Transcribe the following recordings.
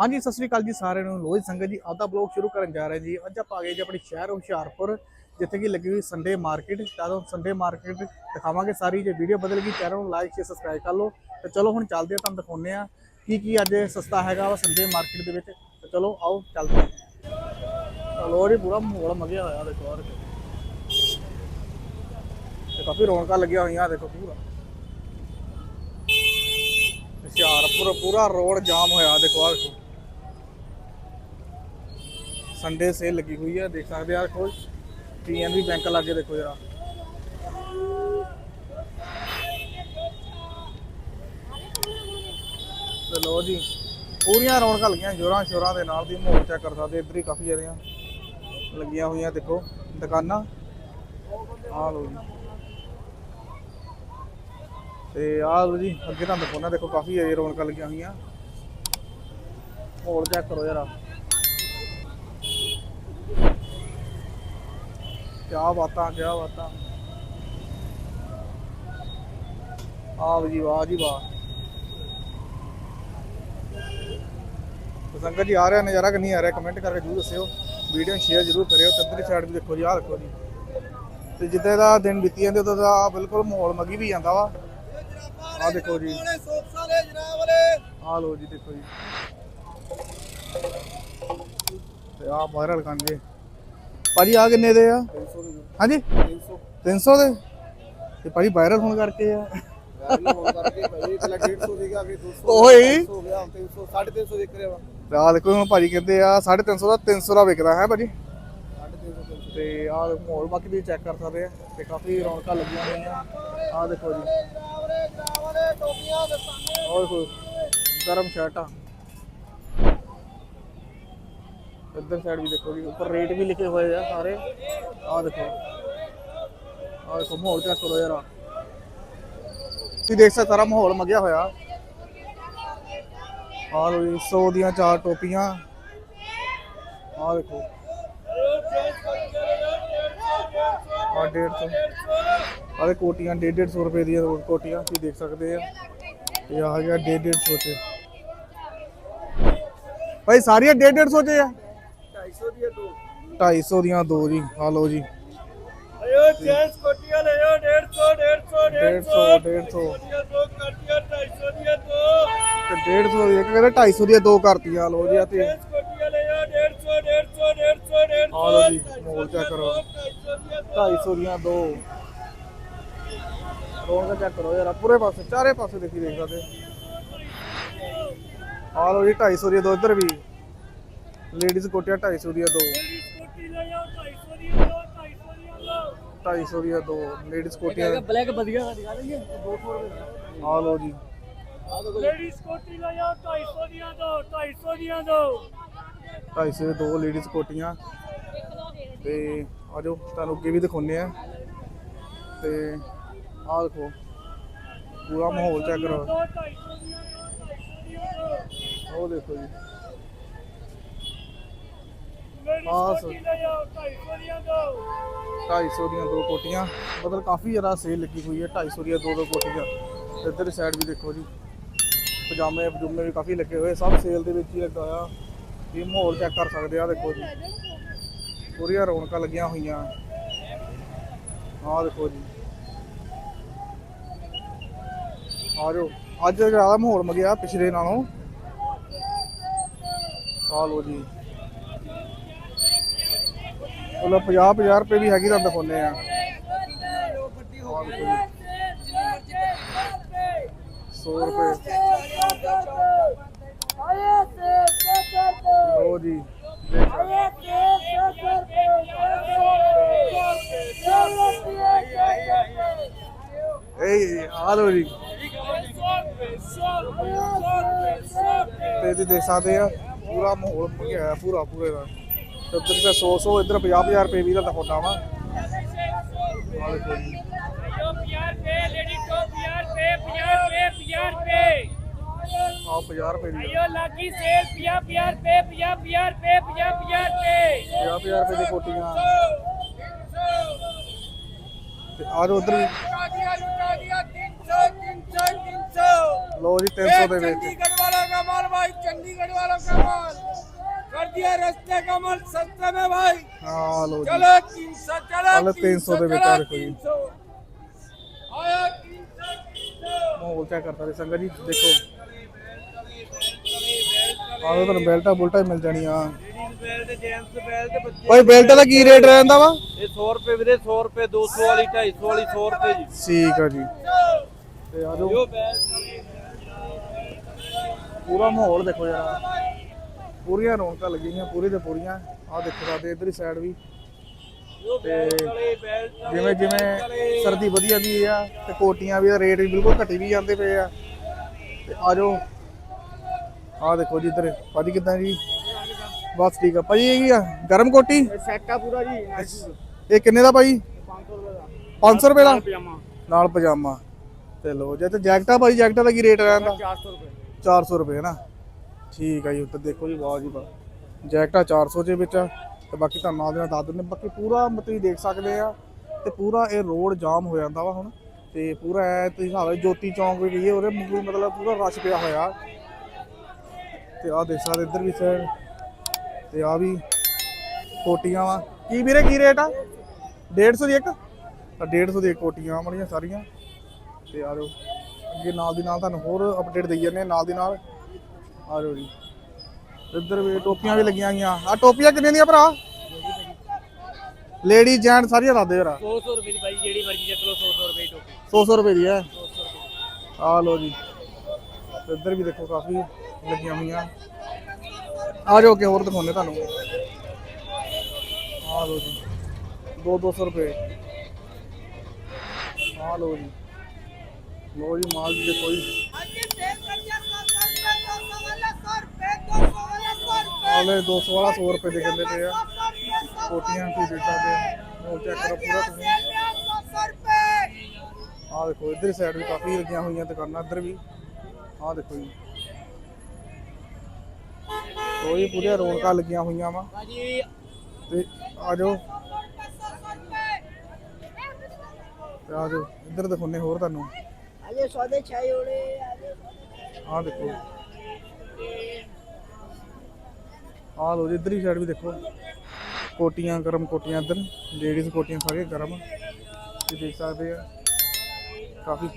ਹਾਂਜੀ, ਸਤਿ ਸ੍ਰੀ ਅਕਾਲ ਜੀ ਸਾਰਿਆਂ ਨੂੰ। ਲੋਹੀ ਸੰਗਤ ਜੀ, ਆਪਦਾ ਦਾ ਬਲੌਗ ਸ਼ੁਰੂ ਕਰਨ ਜਾ ਰਹੇ ਜੀ। ਅੱਜ ਆਪਾਂ ਆ ਗਏ ਜੀ ਆਪਣੇ ਸ਼ਹਿਰ ਹੁਸ਼ਿਆਰਪੁਰ, ਜਿੱਥੇ ਕਿ ਲੱਗੀ ਹੋਈ ਸੰਡੇ ਮਾਰਕੀਟ ਤਾਂ ਸੰਡੇ ਮਾਰਕੀਟ ਦਿਖਾਵਾਂਗੇ ਸਾਰੀ। ਜੇ ਵੀਡੀਓ ਬਦਲ ਗਈ, ਚੈਨਲ ਨੂੰ ਲਾਈਕ ਸ਼ੇਅਰ ਸਬਸਕ੍ਰਾਈਬ ਕਰ ਲਓ। ਤੇ ਚਲੋ, ਹੁਣ ਚੱਲਦੇ ਆ ਤੁਹਾਨੂੰ ਦਿਖਾਉਂਦੇ ਆ ਕੀ ਕੀ ਅੱਜ ਸਸਤਾ ਹੈਗਾ ਵਾ ਸੰਡੇ ਮਾਰਕੀਟ ਦੇ ਵਿੱਚ। ਤੇ ਚਲੋ, ਆਓ, ਚੱਲਦੇ ਹਾਂ। ਚਲੋ ਜੀ, ਪੂਰਾ ਮਾਹੌਲ ਮਗਿਆ ਹੋਇਆ, ਦੇਖੋ, ਆਹ ਤੇ ਕਾਫੀ ਰੌਣਕਾਂ ਲੱਗੀਆਂ ਹੋਈਆਂ, ਦੇਖੋ, ਪੂਰਾ। ਹੁਸ਼ਿਆਰਪੁਰ, ਪੂਰਾ ਰੋਡ ਜਾਮ ਹੋਇਆ, ਦੇਖੋ, ਆਹ ਦੇਖੋ। ਸੰਡੇ ਸੇਲ ਲੱਗੀ ਹੋਈ ਹੈ ਦੇਖ ਸਕਦੇ ਆ ਦੇਖੋ ਪੀਐਨਬੀ ਬੈਂਕ ਲਾਗੇ ਦੇਖੋ ਜਰਾ। ਲੋ ਜੀ, ਪੂਰੀਆਂ ਰੌਣਕਾਂ ਲੱਗੀਆਂ, ਜੋਰਾਂ ਸ਼ੋਰਾਂ ਦੇ ਨਾਲ ਦੀ, ਮਾਹੌਲ ਚੈੱਕ ਕਰ ਸਕਦੇ ਇੱਧਰ ਹੀ ਕਾਫੀ ਜ਼ਿਆਦੀਆਂ ਲੱਗੀਆਂ ਹੋਈਆਂ, ਦੇਖੋ, ਦੁਕਾਨਾਂ। ਆਹ ਲੋ ਜੀ। ਤੇ ਆਹ ਲੋ ਜੀ, ਅੱਗੇ ਤੁਹਾਨੂੰ ਦਿਖਾਉਣਾ ਦੇਖੋ, ਕਾਫੀ ਏਰੀਆ ਰੌਣਕਾਂ ਲੱਗੀਆਂ ਹੋਈਆਂ। ਹੋਰ ਚੈੱਕ ਕਰੋ ਜਰਾ। ਕਿਆ ਬਾਤਾਂ ਕਿਆ ਬਾਤਾਂ। ਆਪ ਜੀ, ਵਾਹ ਜੀ ਵਾਹ। ਸੰਗਤ ਜੀ, ਆ ਰਿਹਾ ਨਜ਼ਾਰਾ ਕਿ ਨਹੀਂ ਆ ਰਿਹਾ? ਕਮੈਂਟ ਕਰਕੇ ਜਰੂਰ ਦੱਸਿਓ। ਵੀਡੀਓ ਸ਼ੇਅਰ ਜਰੂਰ ਕਰਿਓ। ਤੇ ਇੱਧਰ ਸਾਈਡ ਵੀ ਦੇਖੋ ਜੀ ਆ ਦੇਖੋ ਜੀ। ਤੇ ਜਿੱਦਾਂ ਦਾ ਦਿਨ ਬੀਤੀ ਜਾਂਦੇ, ਉਦੋਂ ਦਾ ਬਿਲਕੁਲ ਮਾਹੌਲ ਮਗੀ ਵੀ ਜਾਂਦਾ ਵਾ। ਆ ਦੇਖੋ ਜੀ। ਆ ਜੀ, ਦੇਖੋ ਜੀ। ਤੇ ਆ ਵਾਇਰਲ ਕਰਨ ਜੀ। ਭਾਜੀ ਆ ਕਿੰਨੇ ਦੇ ਆ? 300 ਦੇ ਹਾਂਜੀ 300 ਦੇ? ਤੇ ਭਾਜੀ ਵਾਇਰਲ ਹੋਣ ਕਰਕੇ ਆ। ਵਾਇਰਲ ਹੋਣ ਕਰਕੇ ਭਾਜੀ ਪਹਿਲਾਂ 150 ਸੀਗਾ ਫਿਰ 200 ਓਏ 300 ਗਿਆ 350 ਵਿਕ ਰਿਹਾ ਵਾ। ਦੇਖੋ ਭਾਜੀ ਕਹਿੰਦੇ ਆ 350 ਦਾ 300 ਦਾ ਵਿਕਦਾ ਹੈ ਭਾਜੀ? ਤੇ ਆ ਮੋਲ ਬਾਕੀ ਵੀ ਚੈੱਕ ਕਰ ਸਕਦੇ ਆ ਤੇ ਕਾਫੀ ਰੌਣਕਾਂ ਲੱਗੀਆਂ ਹੋਈਆਂ। ਆ ਦੇਖੋ ਜੀ। ਔਰ ਕੋਈ? ਗਰਮ ਸ਼ਰਟ ਆ। ਇੱਧਰ ਸਾਈਡ ਵੀ ਦੇਖੋ ਜੀ, ਉੱਪਰ ਰੇਟ ਵੀ ਲਿਖੇ ਹੋਏ ਆ ਸਾਰੇ। ਆਹ ਦੇਖੋ। ਆਹ ਦੇਖੋ, ਮਾਹੌਲ ਚੈੱਕ ਕਰੋ ਯਾਰ ਤੁਸੀਂ ਦੇਖ ਸਕਦੇ ਸਾਰਾ ਮਾਹੌਲ ਮਗਿਆ ਹੋਇਆ। ਆਹ ਲੋ ਜੀ 100 ਦੀਆਂ ਚਾਰ ਟੋਪੀਆਂ। ਆਹ ਦੇਖੋ। ਆਹ 150 ਆਹ ਕੋਟੀਆਂ 150 ਰੁਪਏ ਦੀਆਂ ਕੋਟੀਆਂ, ਤੁਸੀਂ ਦੇਖ ਸਕਦੇ ਆ। ਇਹ ਆ ਗਿਆ 150 ਚ। ਭਾਈ, ਸਾਰੀਆਂ 150 ਚ ਆ। 250 ਦੀਆਂ ਦੋ। 250 ਦੀਆਂ ਦੋ ਜੀ ਆ ਲਓ ਜੀ। ਆਇਓ ਜੈਂਸ ਕੋਟੀਆਂ ਲੈ ਆਓ 150 150 150 250 ਦੀਆਂ ਦੋ ਤੇ 150 ਦੀ ਇੱਕ ਕਹਿੰਦਾ 250 ਦੀਆਂ ਦੋ ਕਰਤੀਆਂ ਲਓ ਜੀ ਆ ਤੇ। ਕੋਟੀਆਂ ਲੈ ਆਓ 150 150 150 ਆ ਲਓ ਜੀ ਮੋਲ ਚੈੱਕ ਕਰੋ। 250 ਦੀਆਂ ਦੋ। ਰੋਣ ਦਾ। ਚੈੱਕ ਕਰੋ ਯਾਰ ਪੂਰੇ ਪਾਸੇ ਚਾਰੇ ਪਾਸੇ ਦੇਖੀ ਦੇਖ ਸਕਦੇ। ਆ ਲਓ ਜੀ 250 ਦੀਆਂ ਦੋ ਇੱਧਰ ਵੀ। ਲੇਡੀਜ਼ ਕੋਟੀਆਂ 250 ਦੀਆਂ ਦੋ। ਸਕੂਟੀ ਲੈ ਜਾਓ 250 ਦੀ ਲਓ 250 ਦੀਆਂ ਦੋ ਲੇਡੀਜ਼ ਕੋਟੀਆਂ। ਬਲੈਕ ਵਧੀਆ ਦਿਖਾ ਦਈਏ। 200 ਰੁਪਏ ਆ ਲਓ ਜੀ। ਲੇਡੀਜ਼ ਸਕੂਟੀ ਲੈ ਜਾਓ 250 ਦੀਆਂ ਦੋ 250 ਦੀਆਂ ਦੋ। 250 ਦੇ ਦੋ ਲੇਡੀਜ਼ ਕੋਟੀਆਂ। ਤੇ ਆਜੋ ਤੁਹਾਨੂੰ ਅੱਗੇ ਵੀ ਦਿਖਾਉਂਦੇ ਆ ਤੇ ਆਹ ਦੇਖੋ ਪੂਰਾ ਮਾਹੌਲ ਚੈੱਕ ਕਰੋ। ਉਹ ਦੇਖੋ ਜੀ। ਢਾਈ ਸੌ ਦੀਆਂ ਦੋ ਕੋਟੀਆਂ ਮਤਲਬ ਕਾਫੀ ਜ਼ਿਆਦਾ ਸੇਲ ਲੱਗੀ ਹੋਈ ਹੈ, ਢਾਈ ਸੌ ਦੀਆਂ ਦੋ ਦੋ ਕੋਟੀਆਂ ਇੱਧਰ ਸਾਈਡ ਵੀ ਦੇਖੋ ਜੀ। ਪਜਾਮੇ ਪਜੂਮੇ ਵੀ ਕਾਫੀ ਲੱਗੇ ਹੋਏ, ਸਭ ਸੇਲ ਦੇ ਵਿੱਚ ਹੀ ਲੱਗਾ ਹੋਇਆ। ਇਹ ਮਾਹੌਲ ਚੈੱਕ ਕਰ ਸਕਦੇ ਆ, ਦੇਖੋ ਜੀ। ਪੂਰੀਆਂ ਰੌਣਕਾਂ ਲੱਗੀਆਂ ਹੋਈਆਂ। ਆਹ ਦੇਖੋ ਜੀ। ਆ ਜਾਓ। ਅੱਜ ਜ਼ਿਆਦਾ ਮਾਹੌਲ ਮਗਿਆ ਪਿਛਲੇ ਨਾਲੋਂ। ਆ ਲੋ ਜੀ। ਚਲੋ 50 50 ਰੁਪਏ ਵੀ ਹੈਗੀ ਤਾਂ ਦਿਖਾਉਨੇ ਆ ਆਹ ਜੀ 100 ਰੁਪਏ ਲੋ ਜੀ ਇਹ ਆ ਲੋ ਜੀ। ਤੇ ਤੁਸੀਂ ਦੇਖ ਸਕਦੇ ਆ, ਪੂਰਾ ਮਾਹੌਲ ਭਗਿਆ ਹੋਇਆ, ਪੂਰਾ, ਪੂਰੇ ਦਾ। ਉਧਰ ਤਾਂ 100 100 ਇਧਰ 50000 ਰੁਪਏ ਵੀ ਦਾ ਹੋਣਾ ਵਾ। ਆਹ 50 ਰੁਪਏ ਆਇਓ ਲਾਗੀ ਸੇਲ 50 ਰੁਪਏ 50 ਰੁਪਏ 50 ਰੁਪਏ ਦੀ ਕੋਟੀਆਂ। ਤੇ ਆ ਲੋ ਜੀ 300 ਦੇ ਵਿੱਚ। ਚੰਡੀਗੜ੍ਹ ਵਾਲਾ ਕਮਾਲ ਚੰਡੀਗੜ੍ਹ ਵਾਲਾ ਕਮਾਲ। कर दिया रास्ते का माल सस्ते में भाई ਹਾਂ ਲਓ ਜੀ चलो तीन सौ चलो चलो, 300 ਦੇ ਵਿੱਚ ਆ ਦੇਖੋ ਜੀ। तीन सौ आया तीन सौ तीन सौ ਮਾਹੌਲ ਚੈੱਕ ਕਰਤਾ ਜੀ ਸੰਗਤ ਜੀ ਦੇਖੋ ਆਹ ਤੁਹਾਨੂੰ ਬੈਲਟਾਂ ਬੁਲਟਾਂ ਮਿਲ ਜਾਣੀਆਂ ਬੈਲਟ ਜੈਂਟਸ ਬੈਲਟ ਬੱਚੇ ਭਾਈ ਬੈਲਟ ਦਾ ਕੀ ਰੇਟ ਰਹਿੰਦਾ ਵਾ ਇਹ 100 ਰੁਪਏ ਵੀਰੇ 100 ਰੁਪਏ 200 ਵਾਲੀ 250 ਵਾਲੀ 100 ਰੁਪਏ ਜੀ ਠੀਕ ਆ ਜੀ ਤੇ ਆ ਜਾਓ ਜੋ ਬੈਲਟ ਪੂਰਾ ਮਾਹੌਲ ਦੇਖੋ ਯਾਰ ਪੂਰੀਆਂ ਰੌਣਕਾਂ ਲੱਗੀਆਂ ਪੂਰੀ ਤੇ ਪੂਰੀਆਂ। ਆਹ ਦੇਖੋ ਸਕਦੇ ਇਧਰ ਹੀ ਸਾਈਡ ਵੀ ਜਿਵੇਂ ਜਿਵੇਂ ਸਰਦੀ ਵਧੀਆ ਵੀ ਆ ਤੇ ਕੋਟੀਆਂ ਵੀ ਰੇਟ ਵੀ ਬਿਲਕੁਲ ਘਟੀ ਵੀ ਜਾਂਦੇ ਪਏ ਆ। ਤੇ ਆ ਜਾਓ। ਆ ਦੇਖੋ ਜੀ ਇਧਰ ਭਾਜੀ ਕਿਦਾਂ ਜੀ। ਬਸ ਠੀਕ ਆ। ਭਾਜੀ ਇਹ ਕੀ ਆ? ਗਰਮ ਕੋਟੀ? ਸੈਟ ਆ ਪੂਰਾ ਜੀ ਇਹ ਕਿੰਨੇ ਦਾ ਭਾਜੀ 500 ਰੁਪਏ ਦਾ? 500 ਰੁਪਏ ਦਾ ਨਾਲ ਪਜਾਮਾ। ਤੇ ਲੋ ਜੇ ਤੇ ਜੈਕਟਾ ਭਾਜੀ ਜੈਕਟਾਂ ਦਾ ਕੀ ਰੇਟ ਰਹਿੰਦਾ? 400 ਰੁਪਏ। 400 ਰੁਪਏ ਨਾ। ਠੀਕ ਆ ਜੀ ਉੱਤੇ ਦੇਖੋ ਜੀ, ਵਾਹ ਜੀ ਵਾਹ। ਜੈਕਟਾਂ 400 ਦੇ ਵਿੱਚ ਆ, ਤੇ ਬਾਕੀ ਤੁਹਾਨੂੰ ਨਾਲ ਦੇ ਨਾਲ ਦੱਸ ਦਿੰਦੇ ਬਾਕੀ ਪੂਰਾ ਮ- ਤੁਸੀਂ ਦੇਖ ਸਕਦੇ ਆ, ਤੇ ਪੂਰਾ ਇਹ ਰੋਡ ਜਾਮ ਹੋ ਜਾਂਦਾ ਵਾ ਹੁਣ। ਤੇ ਪੂਰਾ ਐ ਤੁਸੀਂ ਹਾਲੇ ਜੋਤੀ ਚੌਂਕ ਵੀ ਗਈਏ ਉਹਦੇ ਮੂੰਹ ਮਤਲਬ ਪੂਰਾ ਰਸ਼ ਪਿਆ ਹੋਇਆ। ਤੇ ਆਹ ਦੇਖ ਸਕਦੇ ਇੱਧਰ ਵੀ ਸਾਈਡ ਤੇ ਆ ਵੀ ਕੋਟੀਆਂ ਵਾ। ਕੀ ਵੀਰੇ, ਕੀ ਰੇਟ ਆ? 150 ਦੀ ਇੱਕ? ਤਾਂ 150 ਦੀ ਕੋਟੀਆਂ ਆਮਣੀਆਂ ਸਾਰੀਆਂ। ਤੇ ਆ ਜਾਓ ਅੱਗੇ ਨਾਲ ਦੀ ਨਾਲ ਤੁਹਾਨੂੰ ਹੋਰ ਅਪਡੇਟ ਦੇਈ ਜਾਂਦੇ ਨਾਲ ਦੀ ਨਾਲ। ਇੱਧਰ ਵੀ ਟੋਪੀਆਂ ਵੀ ਲੱਗੀਆਂ ਗਈਆਂ ਆ ਟੋਪੀਆਂ ਕਿੰਨੇ ਦੀਆਂ ਭਰਾ? ਲੇਡੀ ਜੈਂਟ ਸਾਰੀਆਂ ਲਾ ਦੇ ਯਾਰ 200 ਰੁਪਏ ਦੀ ਬਾਈ ਜਿਹੜੀ ਮਰਜ਼ੀ ਚੱਕ ਲਓ 100 ਰੁਪਏ ਦੀ ਟੋਪੀ। 200 ਰੁਪਏ ਦੀ ਹੈ। ਆ ਲੋ ਜੀ। ਇੱਧਰ ਵੀ ਦੇਖੋ ਕਾਫੀ ਲੱਗੀਆਂ ਹੋਈਆਂ। ਆ ਜਾਓ ਕਿ ਹੋਰ ਦਿਖਾਉਣੇ ਤੁਹਾਨੂੰ। ਆ ਲੋ ਜੀ। 2 200 ਰੁਪਏ। ਆ ਲੋ ਜੀ। ਲੋ ਜੀ ਮਾਲ ਦੀ ਦੇਖੋ ਆਲੇ 200 ਵਾਲਾ 100 ਰੁਪਏ ਦੇ ਕਹਿੰਦੇ ਪਏ ਆ। ਕੋਟੀਆਂ ਤੁਸੀਂ ਦੇਖ ਸਕਦੇ ਹੋ ਚੈੱਕ ਕਰੋ ਪੂਰਾ ਤੁਸੀਂ। ਆਹ ਦੇਖੋ ਇੱਧਰ ਸਾਈਡ ਵੀ ਕਾਫੀ ਲੱਗੀਆਂ ਹੋਈਆਂ ਦੁਕਾਨਾਂ ਇੱਧਰ ਵੀ। ਆਹ ਦੇਖੋ ਜੀ। ਕੋਈ ਪੂਰੀਆਂ ਰੌਣਕਾਂ ਲੱਗੀਆਂ ਹੋਈਆਂ ਵਾ। ਤੇ ਆ ਜਾਓ। ਤੇ ਆ ਜਾਓ ਇੱਧਰ ਦਿਖਾਉਂਦੇ ਹੋਰ ਤੁਹਾਨੂੰ। ਅਜੇ ਸੌਦੇ ਛਾਈ ਹੋੜੇ ਆਹ ਦੇਖੋ। ਆਹ ਲੋ ਜੀ ਇੱਧਰ ਹੀ ਸਾਈਡ ਵੀ ਦੇਖੋ। ਕੋਟੀਆਂ ਗਰਮ ਕੋਟੀਆਂ ਇੱਧਰ। ਲੇਡੀਜ਼ ਕੋਟੀਆਂ ਸਾਰੀਆਂ ਗਰਮ। ਤੁਸੀਂ ਦੇਖ ਸਕਦੇ ਆ। ਕਾਫੀ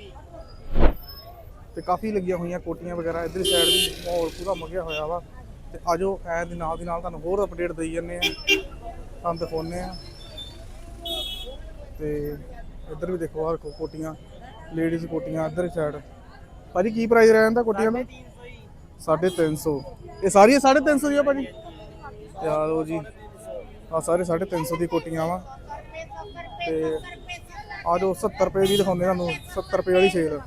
ਤੇ ਕਾਫੀ ਲੱਗੀਆਂ ਹੋਈਆਂ ਕੋਟੀਆਂ ਵਗੈਰਾ। ਇੱਧਰ ਸਾਈਡ ਵੀ ਮਾਹੌਲ ਪੂਰਾ ਮਗਿਆ ਹੋਇਆ ਵਾ। ਤੇ ਆਜੋ ਐ ਦੇ ਨਾਲ ਦੀ ਨਾਲ ਤੁਹਾਨੂੰ ਹੋਰ ਅਪਡੇਟ ਦੇਈ ਜੰਨੇ ਆ। ਤੁਹਾਨੂੰ ਦਿਖਾਉਂਦੇ ਆ। ਤੇ ਇੱਧਰ ਵੀ ਦੇਖੋ ਆਹ ਦੇਖੋ ਕੋਟੀਆਂ। ਲੇਡੀਜ਼ ਕੋਟੀਆਂ ਇੱਧਰ ਸਾਈਡ ਭਾਜੀ ਕੀ ਪ੍ਰਾਈਸ ਰਹਿ ਜਾਂਦਾ ਕੋਟੀਆਂ ਦਾ? 350 ਇਹ ਸਾਰੀਆਂ 350 ਦੀਆਂ ਭਾਜੀ? ਆ ਲਓ ਜੀ ਆ ਸਾਰੇ 350 ਦੀ ਕੋਟੀਆਂ ਵਾ ਤੇ ਆ ਜੋ 70 ਰੁਪਏ ਦੀ ਦਿਖਾਉਂਦੇ ਤੁਹਾਨੂੰ 70 ਰੁਪਏ ਵਾਲੀ ਸੇਲ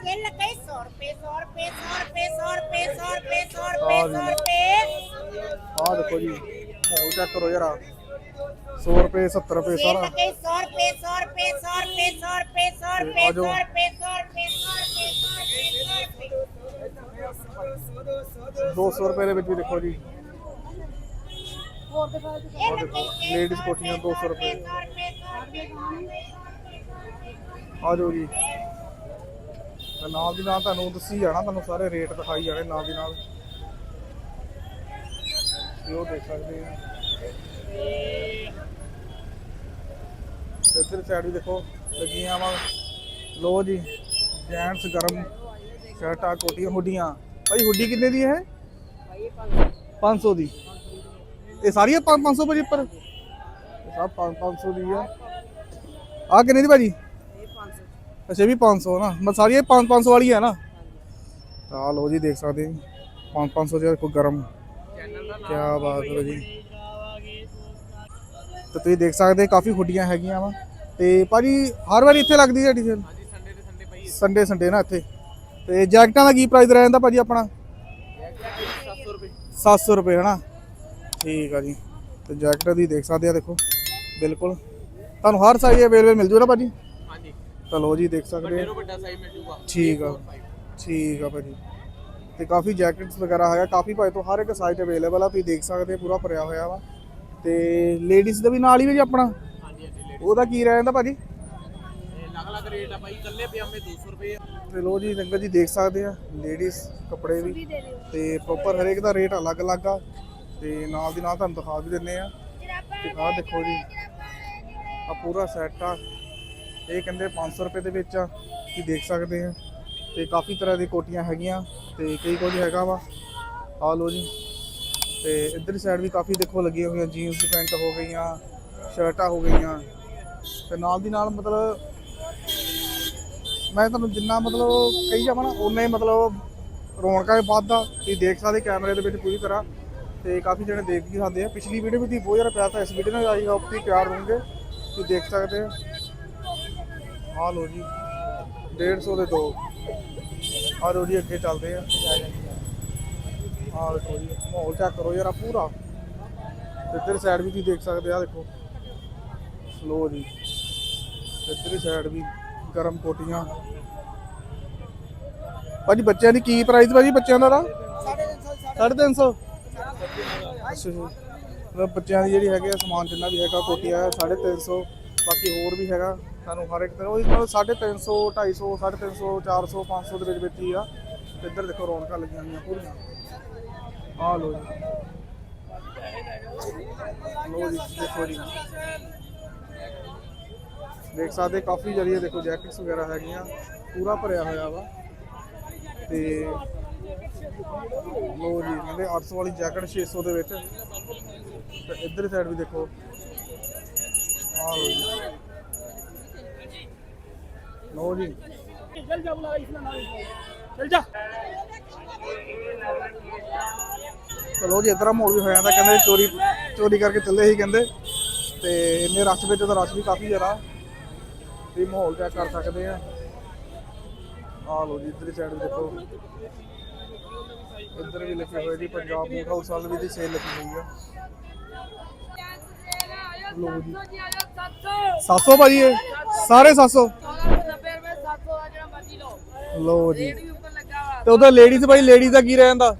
ਸੇਲ ਲਗਾਈ 100 ਰੁਪਏ 100 ਰੁਪਏ 100 ਰੁਪਏ 100 ਰੁਪਏ 100 ਰੁਪਏ 100 ਰੁਪਏ 100 ਰੁਪਏ ਆ ਦੇਖੋ ਜੀ ਮਾਹੌਲ ਚੈੱਕ ਕਰੋ ਯਾਰ 100 ਰੁਪਏ 70 ਰੁਪਏ ਸੇਲ ਸਾਰਾ ਲਗਾਈ 100 ਰੁਪਏ 100 ਰੁਪਏ 100 ਰੁਪਏ 100 ਰੁਪਏ 100 ਰੁਪਏ 100 ਰੁਪਏ 100 ਰੁਪਏ 100 200 ਰੁਪਏ ਦੇ ਵਿੱਚ ਵੀ ਦੇਖੋ ਜੀ ਇਹ ਲਗਾਈ ਲੇਡੀਜ਼ ਕੋਟੀਆਂ 200 ਰੁਪਏ। ਆ ਜਾਓ ਜੀ। ਤੇ ਨਾਲ ਦੀ ਨਾਲ ਤੁਹਾਨੂੰ ਦੱਸੀ ਜਾਣਾ, ਤੁਹਾਨੂੰ ਸਾਰੇ ਰੇਟ ਦਿਖਾਈ ਜਾਣੇ ਨਾਲ ਦੀ ਨਾਲ। ਤੇ ਉਹ ਦੇਖ ਸਕਦੇ ਆ। ਇੱਧਰ ਸਾਈਡ ਵੀ ਦੇਖੋ, ਲੱਗੀਆਂ ਵਾ। ਲੋ ਜੀ ਜੈਂਟਸ ਗਰਮ ਸ਼ਰਟਾਂ ਕੋਟੀਆਂ ਹੁੱਡੀਆਂ। ਭਾਈ ਹੁੱਡੀ ਕਿੰਨੇ ਦੀ ਹੈ 500 ਦੀ। ਇਹ ਸਾਰੀਆਂ 500 ਭਾਜੀ ਉੱਪਰ? ਇਹ ਸਭ 500 ਦੀ ਆ। ਆ ਕਿੰਨੇ ਦੀ ਭਾਜੀ? ਅੱਛਾ ਵੀ 500 ਨਾ। ਮੈਂ ਸਾਰੀਆਂ 500 ਵਾਲੀ ਹੈ ਨਾ? ਆ ਲੋ ਜੀ, ਦੇਖ ਸਕਦੇ 500 ਦੀ ਕੋਈ ਗਰਮ। ਕੀ ਬਾਤ ਹੈ ਜੀ ਤੇ ਤੁਸੀਂ ਦੇਖ ਸਕਦੇ ਕਾਫੀ ਹੁੱਡੀਆਂ ਹੈਗੀਆਂ ਵਾ। ਤੇ ਭਾਜੀ, ਹਰ ਵਾਰੀ ਇੱਥੇ ਲੱਗਦੀ ਹੈ ਡੀਜ਼ਲ? ਸੰਡੇ ਸੰਡੇ ਨਾ ਇੱਥੇ। ਤੇ ਜੈਕਟਾਂ ਦਾ ਕੀ ਪ੍ਰਾਈਸ ਰਹਿ ਜਾਂਦਾ ਭਾਜੀ ਆਪਣਾ? 700 ਰੁਪਏ। 700 ਰੁਪਏ, ਹਨਾ? ਠੀਕ ਆ ਜੀ। ਤੇ ਜੈਕਟ ਦੀ ਦੇਖ ਸਕਦੇ ਆ ਦੇਖੋ। ਬਿਲਕੁਲ। ਤੁਹਾਨੂੰ ਹਰ ਸਾਈਜ਼ ਅਵੇਲੇਬਲ ਮਿਲ ਜੂ ਨਾ ਭਾਜੀ? ਹਾਂਜੀ। ਚਲੋ ਜੀ ਦੇਖ ਸਕਦੇ ਆ ਵੱਡਾ ਸਾਈਜ਼ ਮਿਲ ਜੂਗਾ। ਠੀਕ ਆ। ਠੀਕ ਆ ਭਾਜੀ। ਤੇ ਕਾਫੀ ਜੈਕਟਸ ਵਗੈਰਾ ਹੈਗਾ। ਕਾਫੀ ਭਾਈ ਤੋਂ ਹਰ ਇੱਕ ਸਾਈਜ਼ ਅਵੇਲੇਬਲ ਆ। ਤੁਸੀਂ ਦੇਖ ਸਕਦੇ ਪੂਰਾ ਭਰਿਆ ਹੋਇਆ ਵਾ। ਤੇ ਲੇਡੀਜ਼ ਦਾ ਵੀ ਨਾਲ ਹੀ ਵੀ ਜੀ ਆਪਣਾ? ਉਹਦਾ ਕੀ ਭਾਜੀ? ਰੇਟ ਆ ਪਜਾਮੇ 200 ਰੁਪਏ ਆ। ਤੇ ਲੋ ਜੀ ਸੰਗਤ ਜੀ ਦੇਖ ਸਕਦੇ ਆ। ਲੇਡੀਜ਼ ਕੱਪੜੇ ਵੀ। ਤੇ ਪ੍ਰੋਪਰ ਹਰੇਕ ਦਾ ਰੇਟ ਅਲੱਗ-ਅਲੱਗ ਆ। ਤੇ ਨਾਲ ਦੀ ਨਾਲ ਤੁਹਾਨੂੰ ਦਿਖਾ ਵੀ ਦਿੰਨੇ ਆ ਤੇ ਆਹ ਦੇਖੋ ਜੀ। ਆ ਪੂਰਾ ਸੈੱਟ ਆ। ਇਹ ਕਹਿੰਦੇ 500 ਰੁਪਏ ਦੇ ਵਿੱਚ ਆ। ਤੁਸੀਂ ਦੇਖ ਸਕਦੇ ਆ। ਤੇ ਕਾਫੀ ਤਰ੍ਹਾਂ ਦੀ ਕੋਟੀਆਂ ਹੈਗੀਆਂ। ਤੇ ਕਈ ਕੁਝ ਹੈਗਾ ਵਾ। ਆ ਲੋ ਜੀ। ਤੇ ਇੱਧਰ ਸਾਈਡ ਵੀ ਕਾਫੀ ਦੇਖੋ ਲੱਗੀਆਂ ਹੋਈਆਂ। ਜੀਨਸ ਪੈਂਟ ਹੋ ਗਈਆਂ ਸ਼ਰਟਾਂ ਹੋ ਗਈਆਂ। ਤੇ ਨਾਲ ਦੀ ਨਾਲ ਮਤਲਬ ਮੈਂ ਤੁਹਾਨੂੰ ਜਿੰਨਾ ਮਤਲਬ ਕਹੀ ਜਾਵਾਂ ਨਾ ਉਨਾ ਹੀ ਮਤਲਬ ਰੌਣਕਾਂ ਹੀ ਵੱਧਦਾ ਤੁਸੀਂ ਦੇਖ ਸਕਦੇ ਕੈਮਰੇ ਦੇ ਵਿੱਚ ਪੂਰੀ ਤਰ੍ਹਾਂ। ਤੇ ਕਾਫੀ ਜਣੇ ਦੇਖ ਵੀ ਸਕਦੇ ਆ। ਪਿਛਲੀ ਵੀਡੀਓ ਵੀ ਬਹੁਤ ਜ਼ਿਆਦਾ ਪਿਆਰ ਤਾਂ ਇਸ ਵੀਡੀਓ ਨਾਲ ਆਈ ਹੋਪ ਤੁਸੀਂ ਪਿਆਰ ਹੋਣਗੇ। ਤੁਸੀਂ ਦੇਖ ਸਕਦੇ ਆ। ਆ ਲੋ ਜੀ 150 ਦੇ ਦੋ। ਆ ਲੋ ਜੀ ਅੱਗੇ ਚੱਲਦੇ ਆ। ਆ ਦੇਖੋ ਜੀ ਮਾਹੌਲ ਚੈੱਕ ਕਰੋ ਯਾਰ ਪੂਰਾ। ਇੱਧਰ ਸਾਈਡ ਵੀ ਤੁਸੀਂ ਦੇਖ ਸਕਦੇ ਆ ਦੇਖੋ। ਲੋ ਜੀ ਇੱਧਰ ਸਾਈਡ ਵੀ ਗਰਮ ਕੋਟੀਆਂ। ਭਾਜੀ ਬੱਚਿਆਂ ਦੀ ਕੀ ਪ੍ਰਾਈਸ ਭਾਜੀ ਬੱਚਿਆਂ ਦਾ ਦਾ 350 ਅੱਛਾ ਜੀ ਮਤਲਬ ਬੱਚਿਆਂ ਦੀ ਜਿਹੜੀ ਹੈਗੀ ਆ, ਸਮਾਨ ਜਿੰਨਾ ਵੀ ਹੈਗਾ ਕੋਟੀਆਂ 350 ਬਾਕੀ ਹੋਰ ਵੀ ਹੈਗਾ, ਸਾਨੂੰ ਹਰ ਇੱਕ ਤਰ੍ਹਾਂ ਉਹ ਮਤਲਬ 350 250 350 400 500 ਦੇ ਵਿੱਚ ਵਿੱਚ ਹੀ ਆ। ਇੱਧਰ ਦੇਖੋ ਰੌਣਕਾਂ ਲੱਗੀਆਂ ਹੋਈਆਂ ਪੂਰੀਆਂ। ਆ ਲੋ ਜੀ। ਲੋ ਜੀ, ਦੇਖੋ ਜੀ। ਦੇਖ ਸਕਦੇ ਕਾਫੀ ਜਰੀਏ ਦੇਖੋ ਜੈਕਟਸ ਵਗੈਰਾ ਹੈਗੀਆਂ। ਪੂਰਾ ਭਰਿਆ ਹੋਇਆ ਵਾ। ਤੇ ਲੋ ਜੀ ਕਹਿੰਦੇ 800 ਵਾਲੀ ਜੈਕਟ 600 ਦੇ ਵਿੱਚ। ਤੇ ਇੱਧਰ ਸਾਈਡ ਵੀ ਦੇਖੋ। ਆਹ ਲੋ ਜੀ। ਲੋ ਜੀ। ਚਲ ਜਾ ਬੁਲਾ ਇਸ ਨਾਲ ਚਲ ਜਾ। ਚਲੋ ਜੀ ਇਤਰਾ ਮੋੜ ਵੀ ਹੋਇਆ ਤਾਂ ਕਹਿੰਦੇ ਚੋਰੀ ਚੋਰੀ ਕਰਕੇ ਚੱਲੇ ਸੀ ਕਹਿੰਦੇ। ਤੇ ਇੰਨੇ ਰਸ਼ ਵਿੱਚ ਤਾਂ ਰਸ਼ ਵੀ ਕਾਫੀ ਜ਼ਿਆਦਾ। ਵੀ ਮਾਹੌਲ ਚੈੱਕ ਕਰ ਸਕਦੇ ਆ। ਆ ਲੋ ਜੀ ਇਧਰ ਸਾਈਡ ਦੇਖੋ। ਇੱਧਰ ਵੀ ਲਿਖੇ ਹੋਏ ਜੀ ਪੰਜਾਬ ਬੂਟ ਹਾਊਸ ਵਾਲ ਵੀ ਦੀ ਸੇਲ ਲੱਗੀ ਹੋਈ ਆ। ਲੋ ਜੀ। 700 ਭਾਜੀ ਇਹ? ਸਾਰੇ 700 ਲੋ ਜੀ। ਤੇ ਉਹਦਾ ਲੇਡੀਜ਼ ਭਾਈ ਲੇਡੀਜ਼ ਦਾ ਕੀ ਰਹਿੰਦਾ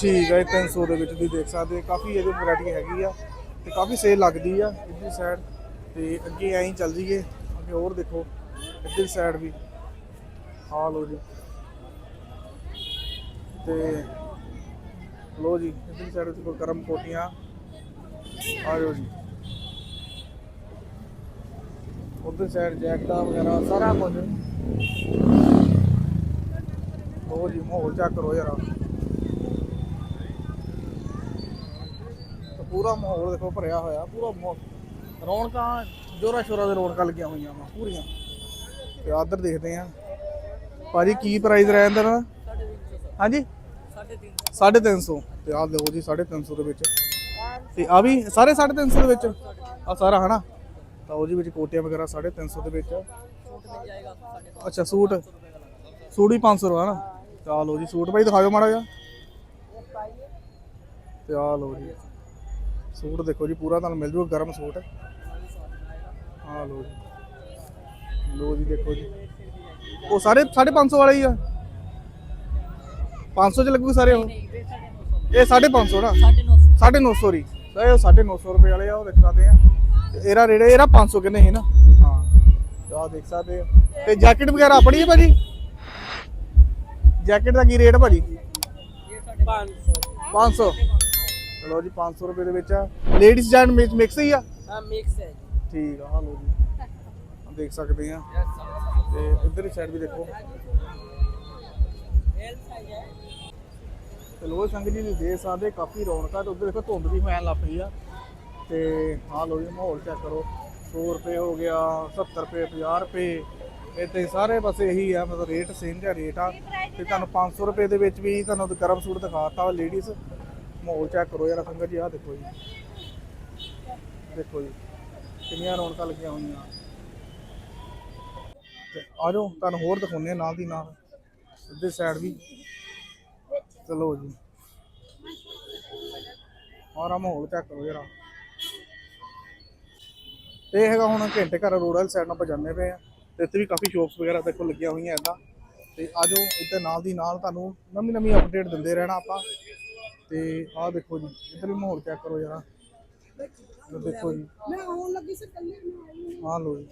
ਠੀਕ ਹੈ 300 ਦੇ ਵਿੱਚ ਤੁਸੀਂ ਦੇਖ ਸਕਦੇ ਕਾਫੀ ਇਹਦੀ ਵੈਰਾਈਟੀ ਹੈਗੀ ਆ ਤੇ ਕਾਫੀ ਸੇਲ ਲੱਗਦੀ ਆ ਇੱਧਰ ਸਾਈਡ ਤੇ ਅੱਗੇ ਐਂ ਚੱਲ ਜੀਏ ਅੱਗੇ ਹੋਰ ਦੇਖੋ, ਇੱਧਰ ਸਾਈਡ ਵੀ। ਆ ਲੋ ਜੀ। ਤੇ ਲੋ ਜੀ, ਇੱਧਰ ਸਾਈਡ ਤੇ ਕੋਈ ਕੋਟੀਆਂ ਆ ਜਾਓ ਜੀ। ਉਧਰ ਸਾਈਡ ਜੈਕਟਾਂ ਵਗੈਰਾ, ਸਾਰਾ ਕੁਝ। ਲੋ ਜੀ, ਮਾਹੌਲ ਚੈੱਕ ਕਰੋ ਯਾਰ। ਪੂਰਾ ਮਾਹੌਲ ਦੇਖੋ, ਭਰਿਆ ਹੋਇਆ, ਪੂਰਾ ਮਾਹੌਲ- ਰੌਣਕਾਂ, ਜੋਰਾ ਸ਼ੋਰਾ ਦੇ ਰੌਣਕਾਂ ਲੱਗੀਆਂ ਹੋਈਆਂ ਵਾ, ਪੂਰੀਆਂ। ਤੇ ਆਦਰ ਦੇਖਦੇ ਆ। ਭਾਜੀ ਕੀ ਪ੍ਰਾਈਸ ਰਹਿੰਦਾ ਨਾ ਹਾਂਜੀ? 350 ਤੇ ਆਹ ਲਓ ਜੀ 350 ਦੇ ਵਿੱਚ। ਤੇ ਆ ਵੀ ਸਾਰੇ 350 ਦੇ ਵਿੱਚ? ਆ ਸਾਰਾ ਹਨਾ? ਤਾਂ ਉਹਦੇ ਵਿੱਚ ਕੋਟੀਆਂ ਵਗੈਰਾ 350 ਦੇ ਵਿੱਚ। ਅੱਛਾ ਸੂਟ? ਸੂਟ ਵੀ 500 ਰੁਪਏ ਨਾ ਤੇ ਆ ਲਓ ਜੀ ਸੂਟ ਭਾਈ ਦਿਖਾਓ ਮਾੜਾ ਜਿਹਾ। ਤੇ ਆ ਲਓ ਜੀ। ਸੂਟ ਦੇਖੋ ਜੀ ਪੂਰਾ ਤੁਹਾਨੂੰ ਮਿਲ ਜੂਗਾ ਗਰਮ ਸੂਟ। ਆ ਲਓ ਜੀ। ਲਓ ਜੀ ਦੇਖੋ ਜੀ। ਉਹ ਸਾਰੇ 550 ਵਾਲੇ ਹੀ ਆ। 500 ਚ ਲੱਗੂ ਸਾਰੇ ਉਹ? ਇਹ 550 ਨਾ? 950 ਸੌਰੀ ਇਹ 950 ਰੁਪਏ ਵਾਲੇ ਆ ਉਹ ਦੇਖ ਸਕਦੇ ਆ ਇਹਦਾ ਰੇਟ ਇਹਦਾ 500 ਕਿੰਨੇ ਹੈ ਨਾ? ਹਾਂ। ਤਾਂ ਦੇਖ ਸਕਦੇ ਆ। ਤੇ ਜੈਕਟ ਵਗੈਰਾ ਆਪਣੀ ਹੈ ਭਾਜੀ? ਜੈਕਟ ਦਾ ਕੀ ਰੇਟ ਭਾਜੀ? 500 500 ਲੋ ਜੀ 500 ਰੁਪਏ ਦੇ ਵਿੱਚ ਆ। ਲੇਡੀਜ਼ ਜੈਂਟ ਮਿਕਸ ਹੀ ਆ? ਹਾਂ ਮਿਕਸ ਹੈ ਠੀਕ ਆ ਹਾਂ ਲੋ ਜੀ। ਦੇਖ ਸਕਦੇ ਆ। ਤੇ ਇੱਧਰ ਹੀ ਸਾਈਡ ਵੀ ਦੇਖੋ। ਤੇ ਲੋ ਸੰਗਤ ਜੀ ਦੇ ਸਕਦੇ ਕਾਫੀ ਰੌਣਕਾਂ ਤੇ ਉੱਧਰ ਦੇਖੋ ਧੁੰਦ ਵੀ ਪੈਣ ਲੱਗ ਪਈ ਆ। ਤੇ ਆਹ ਲੋ ਜੀ ਮਾਹੌਲ ਚੈੱਕ ਕਰੋ। 100 ਰੁਪਏ ਹੋ ਗਿਆ 70 ਰੁਪਏ 50 ਰੁਪਏ। ਇੱਥੇ ਸਾਰੇ ਬਸ ਇਹੀ ਆ, ਮਤਲਬ ਰੇਟ ਸੇਮ ਜਿਹਾ ਰੇਟ ਆ। ਤੇ ਤੁਹਾਨੂੰ 500 ਰੁਪਏ ਦੇ ਵਿੱਚ ਵੀ ਤੁਹਾਨੂੰ ਕਰਮ ਸੂਟ ਦਿਖਾਤਾ ਵਾ ਲੇਡੀਜ਼ ਮਾਹੌਲ ਚੈੱਕ ਕਰੋ ਯਾਰ ਸੰਗਤ ਜੀ, ਆਹ ਦੇਖੋ ਜੀ। ਦੇਖੋ ਜੀ, ਕਿੰਨੀਆਂ ਰੌਣਕਾਂ ਲੱਗੀਆਂ ਹੋਈਆਂ। ਤੇ ਆ ਜਾਓ ਤੁਹਾਨੂੰ ਹੋਰ ਦਿਖਾਉਂਦੇ ਆ ਨਾਲ ਦੀ ਨਾਲ। ਇੱਧਰ ਸਾਈਡ ਵੀ। ਚਲੋ ਜੀ। ਸਾਰਾ ਮਾਹੌਲ ਚੈੱਕ ਕਰੋ ਜਰਾ। ਤੇ ਹੈਗਾ ਹੁਣ ਘੰਟੇ ਘਰ ਰੋਡ ਵਾਲੀ ਸਾਈਡ ਨਾਲ ਆਪਾਂ ਜਾਂਦੇ ਪਏ ਆ ਤੇ ਇੱਥੇ ਵੀ ਕਾਫੀ ਸ਼ੋਪਸ ਵਗੈਰਾ ਦੇਖੋ ਲੱਗੀਆਂ ਹੋਈਆਂ ਇਦਾਂ। ਤੇ ਆਜੋ ਇੱਥੇ ਨਾਲ ਦੀ ਨਾਲ ਤੁਹਾਨੂੰ ਨਵੀਂ ਨਵੀਂ ਅਪਡੇਟ ਦਿੰਦੇ ਰਹਿਣਾ ਆਪਾਂ। ਤੇ ਆਹ ਦੇਖੋ ਜੀ ਇੱਧਰ ਵੀ ਮਾਹੌਲ ਚੈੱਕ ਕਰੋ ਜਰਾ। ਦੇਖੋ ਜੀ। ਮੈਂ ਆਉਣ ਲੱਗੀ ਸੀ ਕੱਲੇ ਮੈਂ ਆਹ ਲੋ ਜੀ।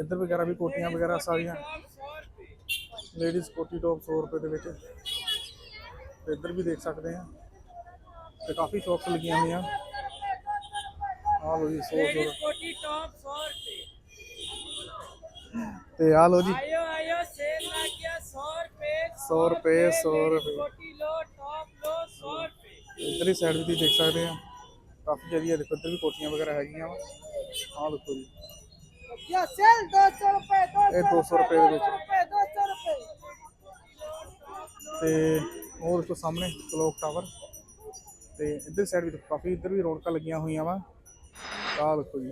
ਇੱਧਰ ਵਗੈਰਾ ਵੀ ਕੋਟੀਆਂ ਵਗੈਰਾ ਸਾਰੀਆਂ। ਲੇਡੀਜ਼ ਕੋਟੀ ਟੌਪ 100 ਰੁਪਏ ਦੇ ਵਿੱਚ। ਇੱਧਰ ਵੀ ਦੇਖ ਸਕਦੇ ਆ ਤੇ ਕਾਫੀ ਸ਼ੌਪਸ ਲੱਗੀਆਂ ਹੋਈਆਂ। ਆ ਲੋ ਜੀ 100 ਲੇਡੀਜ਼ ਕੋਟੀ ਟੌਪ 100 ਰੁਪਏ। ਤੇ ਆ ਲੋ ਜੀ। ਆਇਓ ਆਇਓ ਸੇਲ ਲੱਗ ਗਿਆ 100 ਰੁਪਏ। 100 ਰੁਪਏ 100 ਰੁਪਏ। ਕੋਟੀ ਲੋ ਟੌਪ ਲੋ 100 ਰੁਪਏ। ਇੱਧਰ ਹੀ ਸਾਈਡ ਵੀ ਦੇਖ ਸਕਦੇ ਆ ਕਾਫੀ ਜਰੀਆ ਦੇਖੋ ਇੱਧਰ ਵੀ ਕੋਟੀਆਂ ਵਗੈਰਾ ਹੈਗੀਆਂ ਆ ਦੇਖੋ ਜੀ। या सेल 200 रुपए 200 ਇਹ 200 ਰੁਪਏ ਦੇ ਵਿੱਚ रुपए 200 रुपए ਤੇ ਉਹ ਦੇਖੋ ਸਾਹਮਣੇ ਕਲੋਕ ਟਾਵਰ ਤੇ ਇੱਧਰ ਸਾਈਡ ਵੀ ਦੇਖੋ ਕਾਫੀ ਇੱਧਰ ਵੀ ਰੌਣਕਾਂ ਲੱਗੀਆਂ ਹੋਈਆਂ ਵਾ ਆਹ ਦੇਖੋ ਜੀ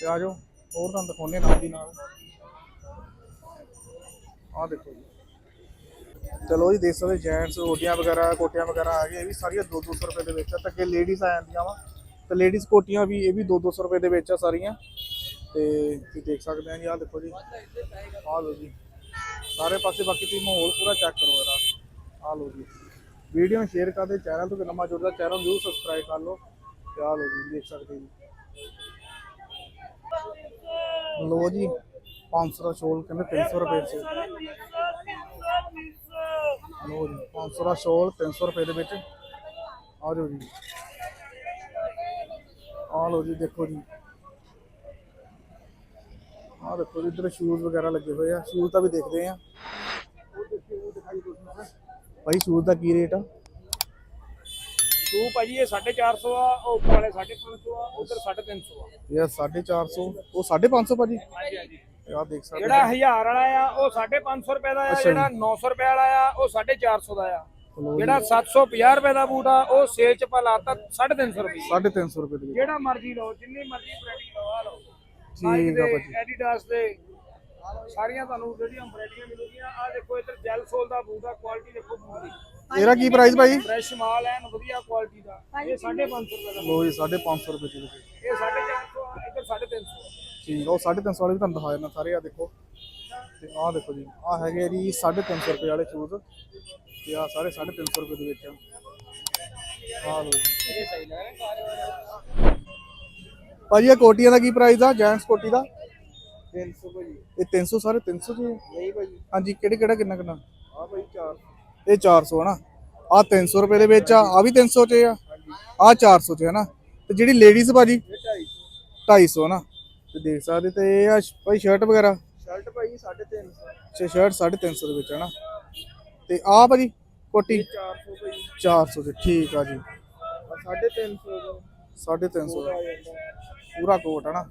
ਤੇ ਆ ਜਾਓ ਹੋਰ ਤੁਹਾਨੂੰ ਦਿਖਾਉਂਦੇ ਨਾਲ ਦੀ ਨਾਲ ਆਹ ਦੇਖੋ ਜੀ ਚਲੋ ਜੀ ਦੇਖ ਸਕਦੇ ਜੈਂਟਸ ਕੋਟੀਆਂ ਵਗੈਰਾ ਕੋਟੀਆਂ ਵਗੈਰਾ ਆ ਗਏ ਇਹ ਵੀ ਸਾਰੀਆਂ 2-200 ਰੁਪਏ ਦੇ ਵਿੱਚ ਆ ਤੇ ਅੱਗੇ ਲੇਡੀਜ਼ ਆ ਜਾਂਦੀਆਂ ਵਾ ਤੇ ਲੇਡੀਜ਼ ਕੋਟੀਆਂ ਵੀ, ਇਹ ਵੀ 2-200 ਰੁਪਏ ਦੇ ਵਿੱਚ ਆ ਸਾਰੀਆਂ। ਤੇ ਤੁਸੀਂ ਦੇਖ ਸਕਦੇ ਆ ਜੀ, ਆਹ ਦੇਖੋ ਜੀ। ਆਹ ਲਓ ਜੀ। ਸਾਰੇ ਪਾਸੇ ਬਾਕੀ ਤੁਸੀਂ ਮਾਹੌਲ ਪੂਰਾ ਚੈੱਕ ਕਰੋ ਇਹਦਾ। ਆਹ ਲਓ ਜੀ। ਵੀਡੀਓ ਸ਼ੇਅਰ ਕਰਦੇ ਚੈਨਲ ਤੋਂ ਜੇ ਨਵਾਂ ਜੁੜਦਾ ਚੈਨਲ ਨੂੰ ਜ਼ਰੂਰ ਸਬਸਕ੍ਰਾਈਬ ਕਰ ਲਓ। ਤੇ ਆਹ ਲਓ ਜੀ, ਦੇਖ ਸਕਦੇ ਜੀ। ਲੋ ਜੀ 500 ਦਾ ਸ਼ੋਲ ਕਹਿੰਦੇ 300 ਰੁਪਏ ਚ। ਲੋ ਜੀ 500 ਦਾ ਸ਼ੋਲ 300 ਰੁਪਏ ਦੇ ਵਿੱਚ। ਆ ਜਾਓ ਜੀ। ਆ ਲਓ ਜੀ ਦੇਖੋ ਜੀ। ਆ ਦੇਖੋ ਇੱਧਰ ਸ਼ੂਜ਼ ਵਗੈਰਾ ਲੱਗੇ ਹੋਏ ਆ। ਸ਼ੂਜ਼ ਤਾਂ ਵੀ ਦੇਖਦੇ ਆ। ਭਾਈ ਸ਼ੂਜ਼ ਦਾ ਕੀ ਰੇਟ ਆ? ਸ਼ੂ ਭਾਜੀ ਇਹ 450 ਆ ਉਹ ਉੱਪਰ ਵਾਲੇ 550 ਆ ਉਧਰ 350 ਆ। ਯਾਰ 450 ਉਹ 550 ਭਾਜੀ? ਹਾਂਜੀ ਹਾਂਜੀ। ਆ ਦੇਖ ਸਕਦੇ ਜਿਹੜਾ ਆ। 1000 ਵਾਲਾ ਆ ਉਹ 550 ਰੁਪਏ ਦਾ ਆ। ਜਿਹੜਾ 900 ਰੁਪਏ ਵਾਲਾ ਆ ਉਹ 450 ਦਾ ਆ। ਜਿਹੜਾ 750 ਰੁਪਏ ਦਾ ਬੂਟ ਆ ਉਹ ਸੇਲ ਚ ਪਾ ਲਾਤਾ 350 ਰੁਪਏ। 350 ਰੁਪਏ ਦੇ ਵਿੱਚ। ਜਿਹੜਾ ਮਰਜ਼ੀ ਲਓ ਜਿੰਨੀ ਮਰਜ਼ੀ ਵੈਰਾਈਟੀ ਲਓ ਆ ਲਓ। ਠੀਕ ਆ ਭਾਜੀ। ਐਡੀਡਾਸ ਦੇ ਸਾਰੀਆਂ ਤੁਹਾਨੂੰ ਜਿਹੜੀਆਂ ਵੈਰਾਈਟੀਆਂ ਮਿਲੂਗੀਆਂ ਆ ਦੇਖੋ ਇੱਧਰ ਜੈਲ ਸੋਲ ਦਾ ਬੂਟ ਆ ਕੁਆਲਿਟੀ ਦੇਖੋ ਬੂਟ ਦੀ ਇਹਦਾ ਕੀ ਪ੍ਰਾਈਸ ਭਾਈ ਫਰੈਸ਼ ਮਾਲ ਐਨ ਵਧੀਆ ਕੁਆਲਿਟੀ ਦਾ। ਇਹ 550 ਰੁਪਏ ਦਾ। ਲੋ ਜੀ 550 ਰੁਪਏ ਦੇ ਵਿੱਚ ਇਹ 450 ਆ ਇੱਧਰ 350 ਠੀਕ ਆ ਉਹ 350 ਵਾਲੇ ਵੀ ਤੁਹਾਨੂੰ ਦਿਖਾ ਦੇਣਾ ਸਾਰੇ ਆ ਦੇਖੋ। ਤੇ ਆਹ ਦੇਖੋ ਜੀ ਆ ਹੈਗੇ ਜੀ 350 ਰੁਪਏ ਵਾਲੇ ਸ਼ੂਜ਼ ਤੇ ਆ ਸਾਰੇ 350 ਰੁਪਏ ਦੇ ਵਿੱਚ ਆ। ਆਹ ਲੋ ਭਾਜੀ ਇਹ ਕੋਟੀਆਂ ਦਾ ਕੀ ਪ੍ਰਾਈਸ ਆ? ਜੈਂਟਸ ਕੋਟੀ ਦਾ? 300 ਭਾਜੀ। ਇਹ 300 ਸਾਰੇ 300 ਚ ਹੀ ਆ? ਨਹੀਂ ਭਾਜੀ। ਹਾਂਜੀ ਕਿਹੜੇ ਕਿਹੜਾ ਕਿੰਨਾ ਕਿੰਨਾ? ਆ ਭਾਈ 4 ਇਹ 400 ਹਨਾ ਆ 300 ਰੁਪਏ ਦੇ ਵਿੱਚ ਆ ਆ ਵੀ 300 ਚ ਆ। ਆ 400 ਚ ਹੈ ਨਾ। ਤੇ ਜਿਹੜੀ ਲੇਡੀਜ਼ ਭਾਜੀ? ਇਹ 250 250 ਨਾ। ਤੇ ਦੇਖ ਸਕਦੇ ਤੇ ਇਹ ਆ ਭਾਈ ਸ਼ਰਟ ਵਗੈਰਾ? ਸ਼ਰਟ ਭਾਈ 350 ਅੱਛਾ ਸ਼ਰਟ 350 ਦੇ ਵਿੱਚ ਹੈ ਨਾ। ਤੇ ਆ ਭਾਜੀ ਕੋਟੀ? 400 ਭਾਈ 400 ਚ ਠੀਕ ਆ ਜੀ। 350 ਦਾ। 350 ਦਾ। ਪੂਰਾ ਕੋਟ ਹੈ ਨਾ।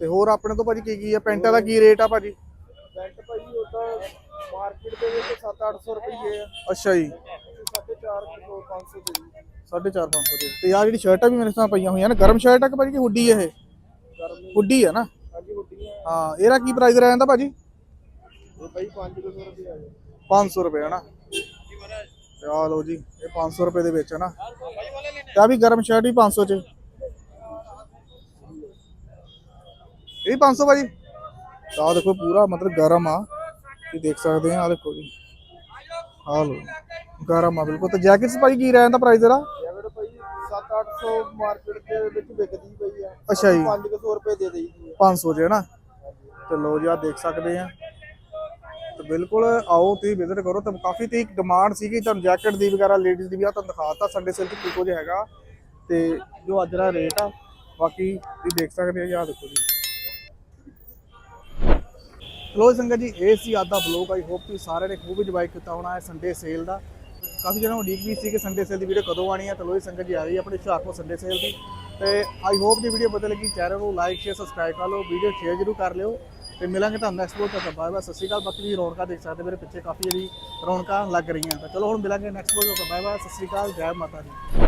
ਤੇ ਹੋਰ ਆਪਣੇ ਤੋਂ ਭਾਜੀ ਕੀ ਕੀ ਆ? ਪੈਂਟਾਂ ਦਾ ਕੀ ਰੇਟ ਆ ਭਾਜੀ? ਪੈਂਟ ਭਾਈ ਉਹਦਾ ਮਾਰਕੀਟ ਦੇ ਵਿੱਚ 7-800 ਰੁਪਏ ਆ। ਅੱਛਾ ਜੀ। 450 500 ਦੇ ਜੀ। 450 500 ਦੇ। ਤੇ ਆ ਜਿਹੜੀ ਸ਼ਰਟਾਂ ਵੀ ਮੇਰੇ ਸਾਹ ਪਈਆਂ ਹੋਈਆਂ ਨੇ। ਗਰਮ ਸ਼ਰਟ ਆ ਕਿ ਭਾਜੀ ਕਿ ਹੁੱਡੀ ਇਹ? ਹੁੱਡੀ ਹੈ ਨਾ? ਹਾਂਜੀ ਹਾਂ ਇਹਦਾ ਕੀ ਪ੍ਰਾਈਸ ਰਹਿੰਦਾ ਭਾਜੀ? ਭਾਈ 500 ਰੁਪਏ ਆ ਜੀ 500 ਰੁਪਏ ਹੈ ਨਾ ਤੇ ਆ ਲਓ ਜੀ ਇਹ 500 ਰੁਪਏ ਦੇ ਵਿੱਚ ਹੈ ਨਾ ਤੇ ਆ ਵੀ ਗਰਮ ਸ਼ਰਟ ਵੀ 500 ਚ। ਇਹ ਵੀ 500 ਭਾਜੀ। ਆ ਦੇਖੋ ਪੂਰਾ ਮਤਲਬ ਗਰਮ ਆ। ਤੁਸੀਂ ਦੇਖ ਸਕਦੇ ਆ ਆ ਦੇਖੋ ਜੀ। ਆ ਲਓ ਗਰਮ ਆ ਬਿਲਕੁਲ। ਤੇ ਜੈਕਟਸ ਭਾਜੀ ਕੀ ਰਹਿੰਦਾ ਪ੍ਰਾਈਸ ਇਹਦਾ? ਜੈਕਟ ਭਾਈ 7-800 ਮਾਰਕੀਟ ਦੇ ਵਿੱਚ ਵਿਕਦੀ ਪਈ ਆ। ਅੱਛਾ ਜੀ। 500 ਰੁਪਏ ਦੇ ਦੇਈਦੀ 500 ਚ ਹੈ ਨਾ ਤੇ ਲੋ ਜੀ ਆ ਦੇਖ ਸਕਦੇ ਆ। ਬਿਲਕੁਲ ਆਓ ਤੁਸੀਂ ਵਿਜ਼ਿਟ ਕਰੋ। ਤੇ ਕਾਫੀ ਤੇ ਡਿਮਾਂਡ ਸੀਗੀ, ਤੁਹਾਨੂੰ ਜੈਕਟ ਦੀ ਵਗੈਰਾ ਲੇਡੀਜ਼ ਦੀ ਵੀ ਆ ਤੁਹਾਨੂੰ ਦਿਖਾਤਾ ਸੰਡੇ ਸੇਲ ਚ ਕੀ ਕੁਝ ਹੈਗਾ। ਤੇ ਜੋ ਅੱਜ ਦਾ ਰੇਟ ਆ, ਬਾਕੀ ਤੁਸੀਂ ਦੇਖ ਸਕਦੇ ਹੋ ਆ ਦੇਖੋ ਜੀ। ਲੋ ਸੰਗਤ ਜੀ, ਇਹ ਸੀ ਅੱਜ ਦਾ ਬਲੌਗ ਆਈ ਹੋਪ ਤੁਸੀਂ ਸਾਰਿਆਂ ਨੇ ਖੂਬ ਇੰਜੋਏ ਕੀਤਾ ਹੋਣਾ ਹੈ ਸੰਡੇ ਸੇਲ ਦਾ। ਕਾਫੀ ਜਣਾ ਉਡੀਕ ਵੀ ਸੀ ਕਿ ਸੰਡੇ ਸੇਲ ਦੀ ਵੀਡੀਓ ਕਦੋਂ ਆਣੀ ਹੈ ਤਾਂ ਲੋਈ ਸੰਗਤ ਜੀ, ਆ ਗਈ ਆਪਣੇ ਹੁਸ਼ਿਆਰਪੁਰ ਸੰਡੇ ਸੇਲ ਦੀ। ਤੇ ਆਈ ਹੋਪ ਦੀ ਵੀਡੀਓ ਪਤਾ ਲੱਗੀ ਚੈਨਲ ਨੂੰ ਲਾਈਕ ਸ਼ੇਅਰ ਸਬਸਕ੍ਰਾਈਬ ਕਰ ਲਓ। ਵੀਡੀਓ ਸ਼ੇਅਰ ਜ਼ਰੂਰ ਕਰ ਲਿਓ। ਤੇ ਮਿਲਾਂਗੇ ਤੁਹਾਨੂੰ ਨੈਕਸਟ ਬੋਲ ਤੱਕ ਬਾਏ ਬਾਏ ਸਤਿ ਸ਼੍ਰੀ ਅਕਾਲ। ਬਾਕੀ ਤੁਸੀਂ ਰੌਣਕਾਂ ਦੇਖ ਸਕਦੇ ਮੇਰੇ ਪਿੱਛੇ ਕਾਫੀ ਜਿਹੜੀ ਰੌਣਕਾਂ ਲੱਗ ਰਹੀਆਂ ਤਾਂ ਚਲੋ ਹੁਣ ਮਿਲਾਂਗੇ ਨੈਕਸਟ ਬਲੌਗ ਤੱਕ ਬਾਏ ਬਾਏ ਸਤਿ ਸ਼੍ਰੀ ਅਕਾਲ, ਜੈ ਮਾਤਾ ਦੀ।